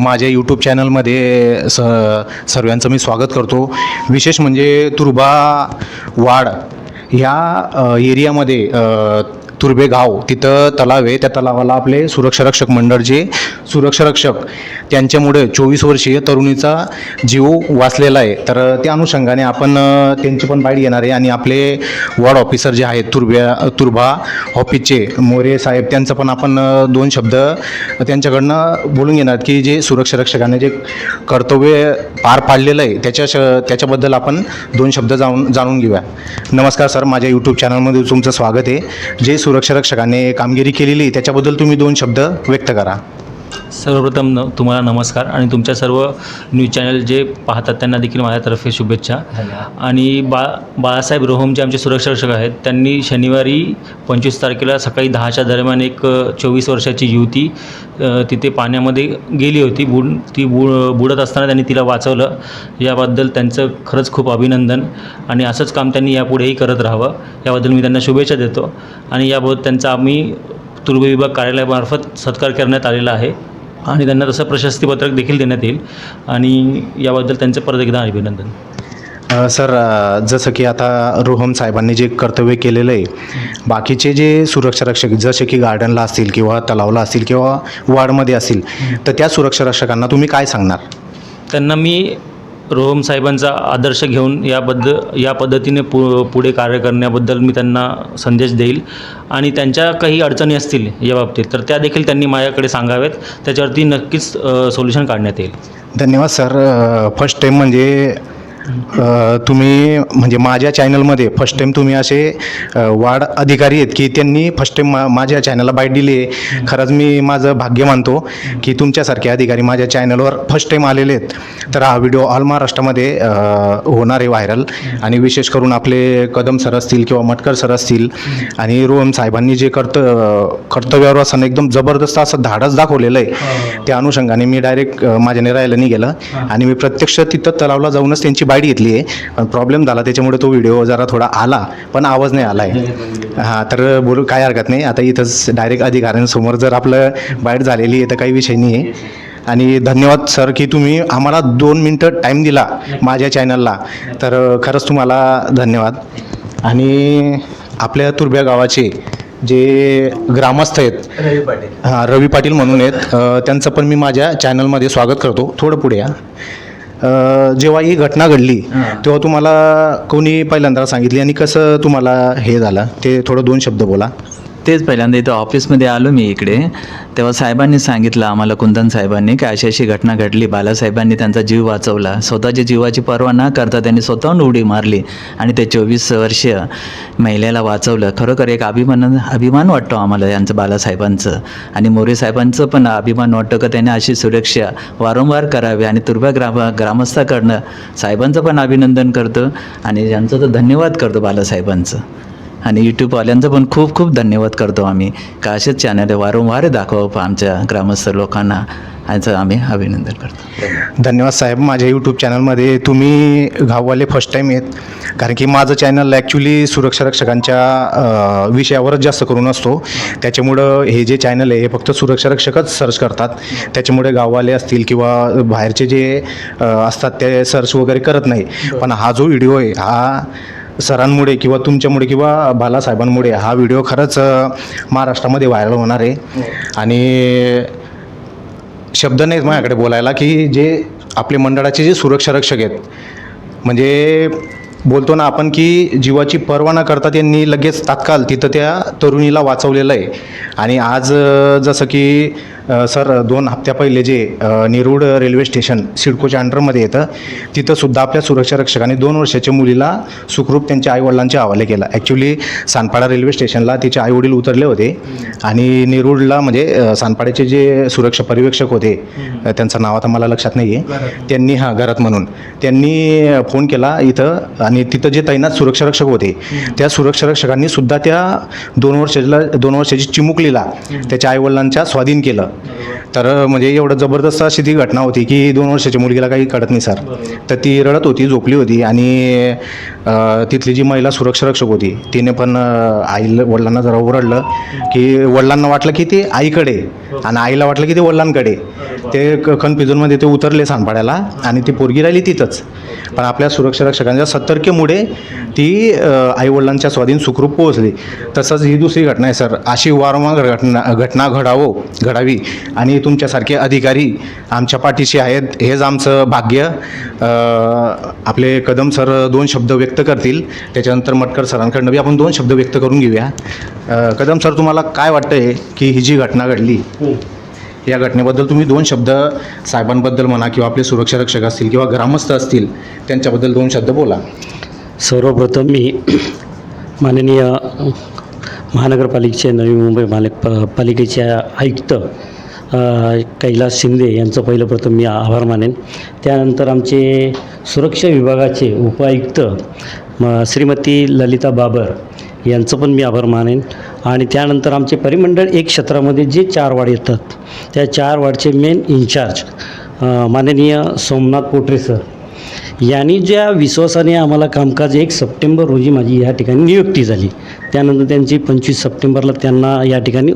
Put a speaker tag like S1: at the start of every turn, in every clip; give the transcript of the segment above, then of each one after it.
S1: माझ्या यूट्यूब चॅनलमध्ये स सर्वांचं मी स्वागत करतो. विशेष म्हणजे तुर्बा वाड ह्या एरियामध्ये तुर्भे तुर्बे गाव तिथं तलाव आहे. त्या तलावाला आपले सुरक्षारक्षक मंडळ जे सुरक्षारक्षक त्यांच्यामुळे चोवीस वर्षीय तरुणीचा जीव वाचलेला आहे. तर त्या अनुषंगाने आपण त्यांची पण बाईट घेणार आहे आणि आपले वॉर्ड ऑफिसर जे आहेत तुर्भ्या तुर्भा ऑफिसचे मोरे साहेब त्यांचं पण आपण दोन शब्द त्यांच्याकडनं बोलून घेणार की जे सुरक्षारक्षकाने जे कर्तव्य पार पाडलेलं आहे त्याच्या श त्याच्याबद्दल आपण दोन शब्द जाऊन जाणून घेऊया. नमस्कार सर माझ्या यूट्यूब चॅनलमध्ये तुमचं स्वागत आहे. जे सु सुरक्षा रक्षकाने कामगिरी केलेली त्याच्याबद्दल तुम्ही दोन शब्द व्यक्त करा.
S2: सर्वप्रथम न तुम्हाला नमस्कार आणि तुमच्या सर्व न्यूज चॅनल जे पाहतात त्यांना देखील माझ्यातर्फे शुभेच्छा. आणि बा बाळासाहेब रोहम जे आमचे सुरक्षा रक्षक आहेत त्यांनी शनिवारी पंचवीस तारखेला सकाळी दहाच्या दरम्यान एक चोवीस वर्षाची युवती तिथे पाण्यामध्ये गेली होती. बुड ती बु बुडत असताना त्यांनी तिला वाचवलं. याबद्दल त्यांचं खरंच खूप अभिनंदन आणि असंच काम त्यांनी यापुढेही करत राहावं. याबद्दल मी त्यांना शुभेच्छा देतो. आणि याबाबत त्यांचा आम्ही तुर्भ विभाग कार्यालयामार्फत सत्कार करण्यात आलेला आहे. आणि त्यांना तसं प्रशस्तीपत्रक देखील देण्यात येईल. आणि याबद्दल त्यांचं परत एकदा अभिनंदन.
S1: सर जसं की आता रोहम साहेबांनी जे कर्तव्य केलेलं आहे बाकीचे जे सुरक्षा रक्षक जसे की गार्डनला असतील किंवा तलावला असतील किंवा वार्डमध्ये असतील तर त्या सुरक्षा रक्षकांना तुम्ही काय सांगणार?
S2: त्यांना मी रोहम साहेबांचा आदर्श घेऊन याबद्द या पद्धतीने पु पुढे कार्य करण्याबद्दल मी त्यांना संदेश देईल. आणि त्यांच्या काही अडचणी असतील या बाबतीत तर त्या देखील त्यांनी माझ्याकडे सांगाव्यात त्याच्यावरती नक्कीच सोल्युशन काढण्यात येईल.
S1: धन्यवाद सर. फर्स्ट टाईम म्हणजे तुम्ही म्हणजे माझ्या चॅनलमध्ये फर्स्ट टाईम तुम्ही असे वार्ड अधिकारी आहेत की त्यांनी फर्स्ट टाईम मा माझ्या चॅनलला बाईट दिली आहे. खरंच मी माझं भाग्य मानतो की तुमच्यासारखे अधिकारी माझ्या चॅनलवर फर्स्ट टाईम आलेले आहेत. तर हा व्हिडिओ ऑल महाराष्ट्रामध्ये होणार आहे व्हायरल आणि विशेष करून आपले कदम सर असतील किंवा मटकर सर असतील आणि रोहन साहेबांनी जे कर्त कर्तव्यावर असं एकदम जबरदस्त असं धाडस दाखवलेलं आहे. त्या अनुषंगाने मी डायरेक्ट माझ्या निरायला नाही गेलं आणि मी प्रत्यक्ष तिथं तलावला जाऊनच त्यांची बाईट घेतली आहे. पण प्रॉब्लेम झाला त्याच्यामुळे तो व्हिडिओ जरा थोडा आला पण आवाज नाही आला आहे हां तर बोलू काय हरकत नाही. आता इथंच डायरेक्ट अधिकाऱ्यांसमोर जर आपलं बाईट झालेली आहे तर काही विषय नाही आहे. आणि धन्यवाद सर की तुम्ही आम्हाला दोन मिनटं टाईम दिला माझ्या चॅनलला तर खरंच तुम्हाला धन्यवाद. आणि आपल्या तुर्ब्या गावाचे जे ग्रामस्थ आहेत
S3: रवी पाटील.
S1: हां रवी पाटील म्हणून आहेत त्यांचं पण मी माझ्या चॅनलमध्ये स्वागत करतो. थोडं पुढे या. जेव्हा ही घटना घडली तेव्हा तुम्हाला कोणी पहिल्यांदा सांगितली? आणि कसं तुम्हाला हे झालं? ते थोडं दोन शब्द बोला.
S3: तेच पहिल्यांदा इथं ऑफिसमध्ये आलो मी इकडे. तेव्हा साहेबांनी सांगितलं आम्हाला कुंदन साहेबांनी की अशी अशी घटना घडली. बालासाहेबांनी त्यांचा जीव वाचवला. स्वतःच्या जीवाची पर्वा न करता त्यांनी स्वतःहून उडी मारली आणि ते चोवीस वर्षीय महिलेला वाचवलं. खरोखर एक अभिमान अभिमान वाटतो आम्हाला यांचं बालासाहेबांचं. आणि मोरे साहेबांचं पण अभिमान वाटतं का त्यांनी अशी सुरक्षा वारंवार करावी आणि तुर्भा ग्राम ग्रामस्थाकडनं साहेबांचं पण अभिनंदन करतो. आणि यांचं तर धन्यवाद करतो बालासाहेबांचं. आणि यूट्यूबवाल्यांचं पण खूप खूप धन्यवाद करतो आम्ही. का असेच चॅनल वारंवार दाखवावं आमच्या ग्रामस्थ लोकांना. याचं आम्ही अभिनंदन करतो.
S1: धन्यवाद. साहेब माझ्या यूट्यूब चॅनलमध्ये तुम्ही गाववाले फर्स्ट टाईम आहेत. कारण की माझं चॅनल ॲक्च्युली सुरक्षा रक्षकांच्या विषयावरच जास्त करून असतो. त्याच्यामुळं हे जे चॅनल आहे हे फक्त सुरक्षा रक्षकच सर्च करतात. त्याच्यामुळे गाववाले असतील किंवा बाहेरचे जे असतात ते सर्च वगैरे करत नाही. पण हा जो व्हिडिओ आहे हा सरांमुळे किंवा तुमच्यामुळे किंवा बालासाहेबांमुळे हा व्हिडिओ खरंच महाराष्ट्रामध्ये व्हायरल होणार आहे. आणि शब्द नाहीत माझ्याकडे बोलायला की जे आपले मंडळाचे जे सुरक्षा रक्षक आहेत. म्हणजे बोलतो ना आपण की जीवाची पर्वा न करता त्यांनी लगेच तात्काळ तिथं त्या तरुणीला वाचवलेलं आहे. आणि आज जसं की सर दोन हप्त्या पहिले जे अ, नेरूळ रेल्वे स्टेशन सिडकोच्या अंडरमध्ये येतं तिथं सुद्धा आपल्या सुरक्षा रक्षकाने दोन वर्षाच्या मुलीला सुखरूप त्यांच्या आईवडिलांच्या हवाले केला. ॲक्च्युली सानपाडा रेल्वे स्टेशनला तिचे आईवडील उतरले होते आणि नेरूळला म्हणजे सानपाड्याचे जे सुरक्षा पर्यवेक्षक होते त्यांचं नाव आता मला लक्षात नाही आहे त्यांनी हां घरात म्हणून. त्यांनी फोन केला इथं आणि तिथं जे तैनात सुरक्षा रक्षक होते त्या सुरक्षा रक्षकांनी सुद्धा त्या दोन वर्षाला दोन वर्षाची चिमुकलीला त्याच्या आईवडिलांच्या स्वाधीन केलं. तर म्हणजे एवढं जबरदस्त अशी ती घटना होती की दोन वर्षाच्या मुलगीला काही कळत नाही सर. तर ती रडत होती झोपली होती आणि तिथली जी महिला सुरक्षा रक्षक होती तिने पण आई वडिलांना जरा ओरडलं की वडिलांना वाटलं की ते आईकडे आणि आईला वाटलं की ते वडिलांकडे. ते क कन्फ्युजनमध्ये ते उतरले सांभाळायला आणि ती पोरगी राहिली तिथंच. पण आपल्या सुरक्षा रक्षकांच्या सतर्कतेमुळे ती आईवडिलांच्या स्वाधीन सुखरूप पोहोचली. तसंच ही दुसरी घटना आहे सर. अशी वारंवार घटना घटना घडावो घडावी आणि तुमच्यासारखे अधिकारी आमच्या पाठीशी आहेत हेच आमचं भाग्य. आपले कदम सर दोन शब्द व्यक्त करतील. त्याच्यानंतर मटकर सरांकडनं बी आपण दोन शब्द व्यक्त करून घेऊया. कदम सर तुम्हाला काय वाटतं आहे की ही जी घटना घडली? हो. या घटनेबद्दल तुम्ही दोन शब्द साहेबांबद्दल म्हणा किंवा आपले सुरक्षा रक्षक असतील किंवा ग्रामस्थ असतील त्यांच्याबद्दल दोन शब्द बोला.
S4: सर्वप्रथम मी माननीय महानगरपालिकेचे नवी मुंबई मालक प- पालिकेचे आयुक्त कैलास शिंदे यांचं पहिलं प्रथम मी आभार मानेन. त्यानंतर आमचे सुरक्षा विभागाचे उपायुक्त श्रीमती ललिता बाबर यांचं पण मी आभार मानेन. आणि त्यानंतर आमचे परिमंडळ एक क्षेत्रामध्ये जे चार वार्ड येतात त्या चार वार्डचे मेन इन्चार्ज माननीय सोमनाथ पोटरे सर यांनी ज्या विश्वासाने आम्हाला कामकाज एक सप्टेंबर रोजी माझी या ठिकाणी नियुक्ती झाली. त्यानंतर त्यांची पंचवीस सप्टेंबरला त्यांना या ठिकाणी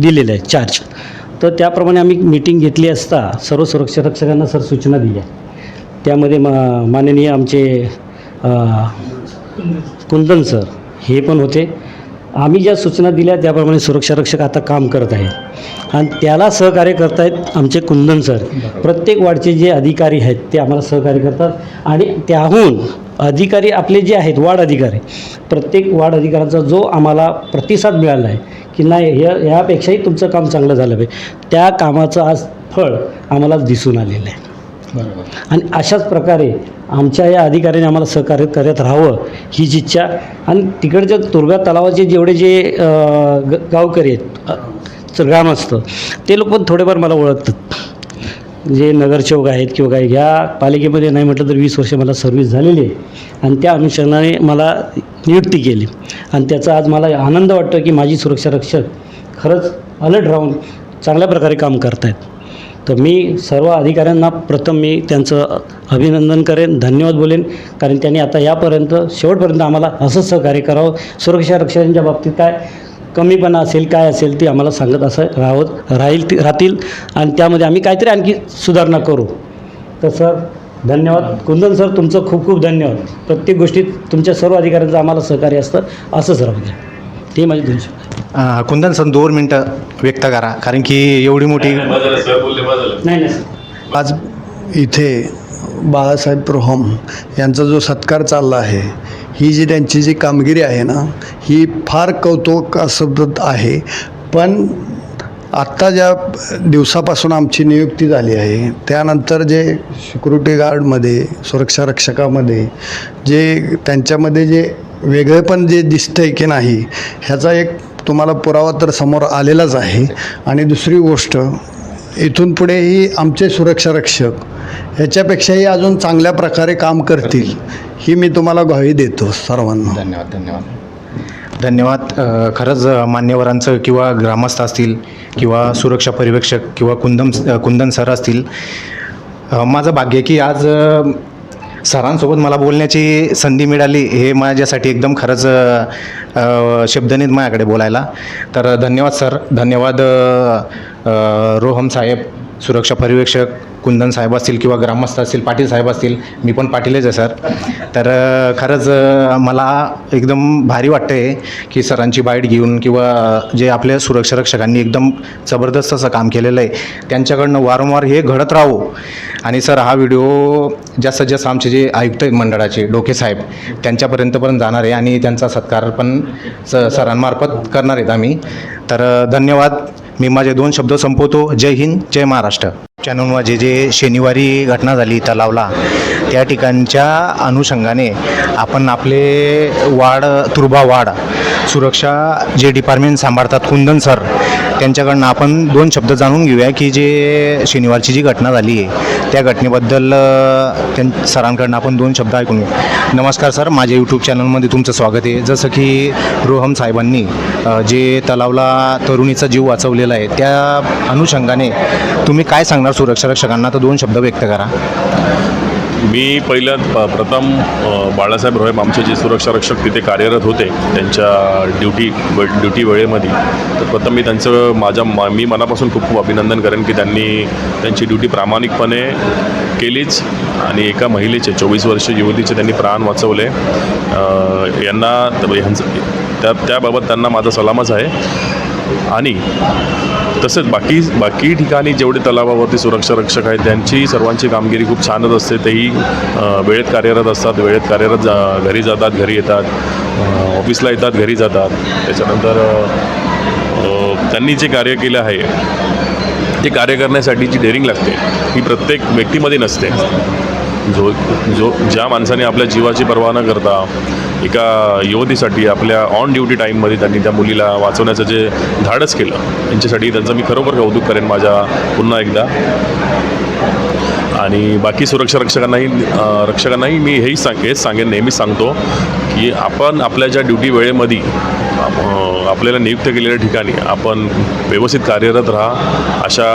S4: दिलेलं आहे चार्ज तर त्याप्रमाणे आम्ही मीटिंग घेतली असता सर्व सुरक्षा रक्षकांना सर सूचना दिल्या. त्यामध्ये मा माननीय आमचे कुंदन सर हे पण होते. आम्ही ज्या सूचना दिल्या त्याप्रमाणे सुरक्षा रक्षक आता काम करत आहेत. आणि त्याला सहकार्य करत आहेत आमचे कुंदन सर. प्रत्येक वार्डचे जे अधिकारी आहेत ते आम्हाला सहकार्य करतात. आणि त्याहून अधिकारी आपले जे आहेत वार्ड अधिकारी प्रत्येक वार्ड अधिकाऱ्यांचा जो आम्हाला प्रतिसाद मिळाला आहे की नाही या यापेक्षाही तुमचं काम चांगलं झालं पाहिजे. त्या कामाचं आज फळ आम्हाला दिसून आलेलं आहे. आणि अशाच प्रकारे आमच्या या अधिकाऱ्याने आम्हाला सहकार्य करत राहावं हीच इच्छा. आणि तिकडच्या तुर्गा तलावाचे जेवढे जे ग गावकरी आहेत ग्रामस्थ ते लोक पण थोडेफार मला ओळखतात. जे नगरसेवक आहेत किंवा काही ह्या पालिकेमध्ये नाही म्हटलं तर वीस वर्ष मला सर्व्हिस झालेली आहे. आणि त्या अनुषंगाने मला नियुक्ती केली. आणि त्याचा आज मला आनंद वाटतो की माझी सुरक्षा रक्षक खरंच अलर्ट राहून चांगल्या प्रकारे काम करत आहेत तर मी सर्व अधिकाऱ्यांना प्रथम मी त्यांचं अभिनंदन करेन धन्यवाद बोलेन कारण त्यांनी आता यापर्यंत शेवटपर्यंत आम्हाला असंच सहकार्य करावं. सुरक्षा रक्षकांच्या बाबतीत काय कमीपणा असेल काय असेल ती आम्हाला सांगत असं राहत राहील ती राहतील. आणि त्यामध्ये आम्ही काहीतरी आणखी सुधारणा करू. तर सर धन्यवाद. कुंदन सर तुमचं खूप खूप धन्यवाद. प्रत्येक गोष्टीत तुमच्या सर्व अधिकाऱ्यांचं आम्हाला सहकार्य असतं असं सर म्हणजे ते माझी दोन शब्द
S1: अ, कुंदन सर दोन मिनटं व्यक्त करा कारण की एवढी मोठी
S4: नाही नाही सर
S5: आज इथे बाळासाहेब प्रोहम यांचा जो सत्कार चालला आहे ही जी त्यांची जी कामगिरी आहे ना ही फार कौतुकास्पद आहे. पण आत्ता ज्या दिवसापासून आमची नियुक्ती झाली आहे त्यानंतर जे सिक्युरिटी गार्डमध्ये सुरक्षा रक्षकामध्ये जे त्यांच्यामध्ये जे वेगळेपण जे दिसतं आहे की नाही ह्याचा एक तुम्हाला पुरावा तर समोर आलेलाच आहे. आणि दुसरी गोष्ट इथून पुढेही आमचे सुरक्षा रक्षक ह्याच्यापेक्षाही अजून चांगल्या प्रकारे काम करतील ही मी तुम्हाला ग्वाही देतो सर्वांना.
S1: धन्यवाद धन्यवाद. धन्यवाद. खरंच मान्यवरांचं किंवा ग्रामस्थ असतील किंवा सुरक्षा पर्यवेक्षक किंवा कुंदम कुंदन सर असतील माझं भाग्य आहे की आज सरांसोबत मला बोलण्याची संधी मिळाली हे माझ्यासाठी एकदम खरंच शब्दनीत माझ्याकडे बोलायला. तर धन्यवाद सर. धन्यवाद रोहम साहेब. सुरक्षा पर्यवेक्षक कुंदन साहेब असतील किंवा ग्रामस्थ असतील पाटील साहेब असतील मी पण पाटीलच आहे सर. तर खरंच मला एकदम भारी वाटतं आहे की सरांची बाईट घेऊन किंवा जे आपल्या सुरक्षा रक्षकांनी एकदम जबरदस्त असं काम केलेलं आहे त्यांच्याकडनं वारंवार हे घडत राहो. आणि सर हा व्हिडिओ जास्तीत जास्त आमचे जे आयुक्त मंडळाचे डोके साहेब त्यांच्यापर्यंत पण जाणार आहे आणि त्यांचा सत्कार पण स सरांमार्फत करणार आहेत आम्ही. तर धन्यवाद. मी माझे दोन शब्द संपवतो. जय हिंद जय महाराष्ट्र. चॅनलवर जे शनिवारी घटना झाली तलावला त्या ठिकाणच्या अनुषंगाने आपण आपले वाड तुर्बा वाड सुरक्षा जे डिपार्टमेंट सांभाळतात कुंदन सर त्यांच्याकडनं आपण दोन शब्द जाणून घेऊया की जे शनिवारची जी घटना झाली आहे त्या घटनेबद्दल त्यां सरांकडनं आपण दोन शब्द ऐकून घेऊ. नमस्कार सर माझ्या यूट्यूब चॅनलमध्ये तुमचं स्वागत आहे. जसं की रोहम साहेबांनी जे तलावला तरुणीचा जीव वाचवलेला आहे त्या अनुषंगाने तुम्ही काय सांगणार सुरक्षा रक्षकांना? तर दोन शब्द व्यक्त करा.
S6: मी पहिल्यात प- प्रथम बाळासाहेब रोहेब आमचे जे सुरक्षा रक्षक तिथे कार्यरत होते त्यांच्या ड्युटी ड्युटी वेळेमध्ये तर प्रथम मी त्यांचं माझ्या मा- मी मनापासून खूप खूप अभिनंदन करेन की त्यांनी त्यांची ड्युटी प्रामाणिकपणे केलीच आणि एका महिलेचे चोवीस वर्ष युवतीचे त्यांनी प्राण वाचवले. यांना ह्यांचं त्या त्याबाबत त्यांना माझा सलामच आहे. आणि तसेच बाकी बाकी ठिकाणी जेवढे तलावावरती सुरक्षा रक्षक आहेत त्यांची सर्वांची कामगिरी खूप छानच असते. तेही वेळेत कार्यरत असतात. वेळेत कार्यरत जा घरी जातात घरी येतात. ऑफिसला येतात घरी जातात. त्याच्यानंतर त्यांनी जे कार्य केलं आहे ते कार्य करण्यासाठी जी डेअरिंग लागते. ही प्रत्येक व्यक्तीमध्ये नसते. जो जो ज्या माणसाने आपल्या जीवाची पर्वा न करता एका युवतीसाठी आपल्या ऑन ड्युटी टाईममध्ये त्यांनी त्या मुलीला वाचवण्याचं जे धाडस केलं यांच्यासाठी त्यांचं मी खरोखर कौतुक करेन माझ्या पुन्हा एकदा. आणि बाकी सुरक्षा रक्षकांनाही रक्षकांनाही मी हेही सांग हेच सांगेन नेहमीच सांगतो की आपण आपल्या ज्या ड्युटी वेळेमध्ये आपल्याला नियुक्त केलेल्या ठिकाणी आपण व्यवस्थित कार्यरत राहा. अशा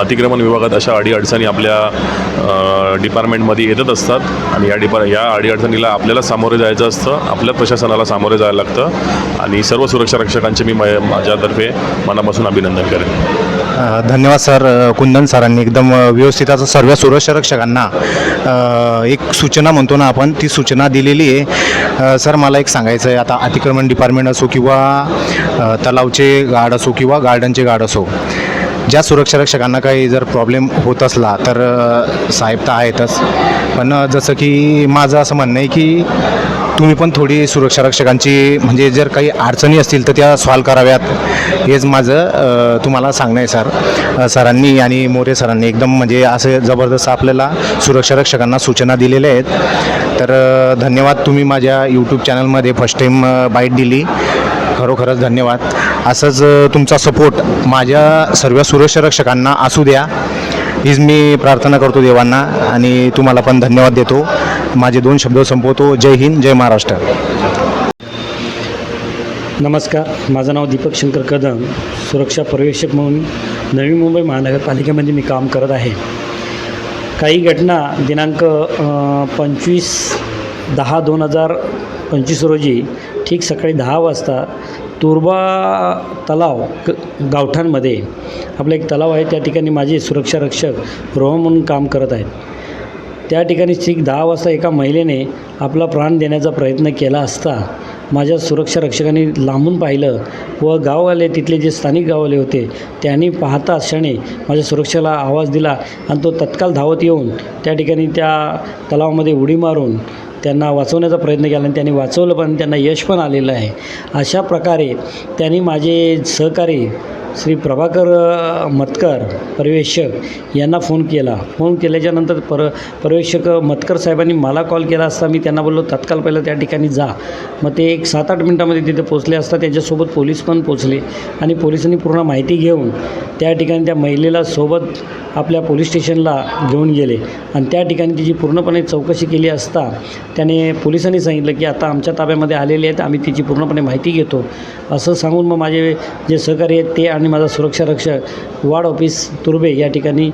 S6: अतिक्रमण विभागात अशा अडीअडचणी आपल्या डिपार्टमेंटमध्ये येतच असतात. आणि या डिपार या अडीअडचणीला आपल्याला सामोरे जायचं असतं. आपल्या प्रशासनाला सामोरे जायला लागतं. आणि सर्व सुरक्षा रक्षकांचे मी माझ्यातर्फे मनापासून अभिनंदन करेन.
S1: धन्यवाद सर कुंदन सरांनी. एकदम व्यवस्थित असं सर्व सुरक्षा रक्षकांना एक सूचना म्हणतो ना आपण ती सूचना दिलेली आहे. सर मला एक सांगायचं आहे आता अतिक्रमण डिपार्टमेंट असो किंवा तलावचे गार्ड असो किंवा गार्डनचे गार्ड असो ज्या सुरक्षारक्षकांना काही जर प्रॉब्लेम होत असला तर साहेब तर आहेतच. पण जसं की माझं असं म्हणणं आहे की तुम्ही पण थोडी सुरक्षा रक्षकांची म्हणजे जर काही अडचणी असतील तर त्या सॉल्व कराव्यात. हेच माझं तुम्हाला सांगणं आहे सर. सरांनी आणि मोरे सरांनी एकदम म्हणजे असं जबरदस्त आपल्याला सुरक्षा रक्षकांना सूचना दिलेल्या आहेत. तर धन्यवाद तुम्ही माझ्या यूट्यूब चॅनलमध्ये फर्स्ट टाईम बाईट दिली. खरोखरच धन्यवाद. असंच तुमचा सपोर्ट माझ्या सर्व सुरक्षा रक्षकांना असू द्या. हीच मी प्रार्थना करतो देवांना आणि तुम्हाला पण धन्यवाद देतो. माझे दोन शब्द संपवतो. जय हिंद जय महाराष्ट्र.
S4: नमस्कार माझं नाव दीपक शंकर कदम सुरक्षा पर्यवेक्षक म्हणून नवी मुंबई महानगरपालिकेमध्ये मी काम करत आहे. काही घटना दिनांक पंचवीस दहा दोन हजार पंचवीस रोजी ठीक सकाळी दहा वाजता तुर्बा तलाव ग गावठाणमध्ये आपलं एक तलाव आहे त्या ठिकाणी माझे सुरक्षा रक्षक रोह म्हणून काम करत आहेत. त्या ठिकाणी ठीक दहा वाजता एका महिलेने आपला प्राण देण्याचा प्रयत्न केला असता माझ्या सुरक्षा रक्षकांनी लांबून पाहिलं व गाववाले तिथले जे स्थानिक गाववाले होते त्यांनी पाहता क्षणी माझ्या सुरक्षेला आवाज दिला आणि तो तत्काळ धावत येऊन त्या ठिकाणी त्या तलावामध्ये उडी मारून त्यांना वाचवण्याचा प्रयत्न केला आणि त्यांनी वाचवलं पण त्यांना यश पण आलेलं आहे. अशा प्रकारे त्यांनी माझे सहकारी श्री प्रभाकर मतकर पर्यवेक्षक यांना फोन केला. फोन केल्याच्यानंतर पर पर्यवेक्षक मतकर साहेबांनी मला कॉल केला असता. मी त्यांना बोललो तत्काळ पहिलं त्या ठिकाणी जा. मग ते एक सात आठ मिनटामध्ये तिथे पोचले असता. त्यांच्यासोबत पोलीस पण पोचले आणि पोलिसांनी पूर्ण माहिती घेऊन त्या ठिकाणी त्या महिलेला सोबत आपल्या पोलीस स्टेशनला घेऊन गेले. आणि त्या ठिकाणी तिची पूर्णपणे चौकशी केली असता त्याने पोलिसांनी सांगितलं की आता आमच्या ताब्यामध्ये आलेले आहेत. आम्ही तिची पूर्णपणे माहिती घेतो. असं सांगून मग माझे जे सहकारी आहेत ते आणि माझा सुरक्षा रक्षक वार्ड ऑफिस तुर्बे या ठिकाणी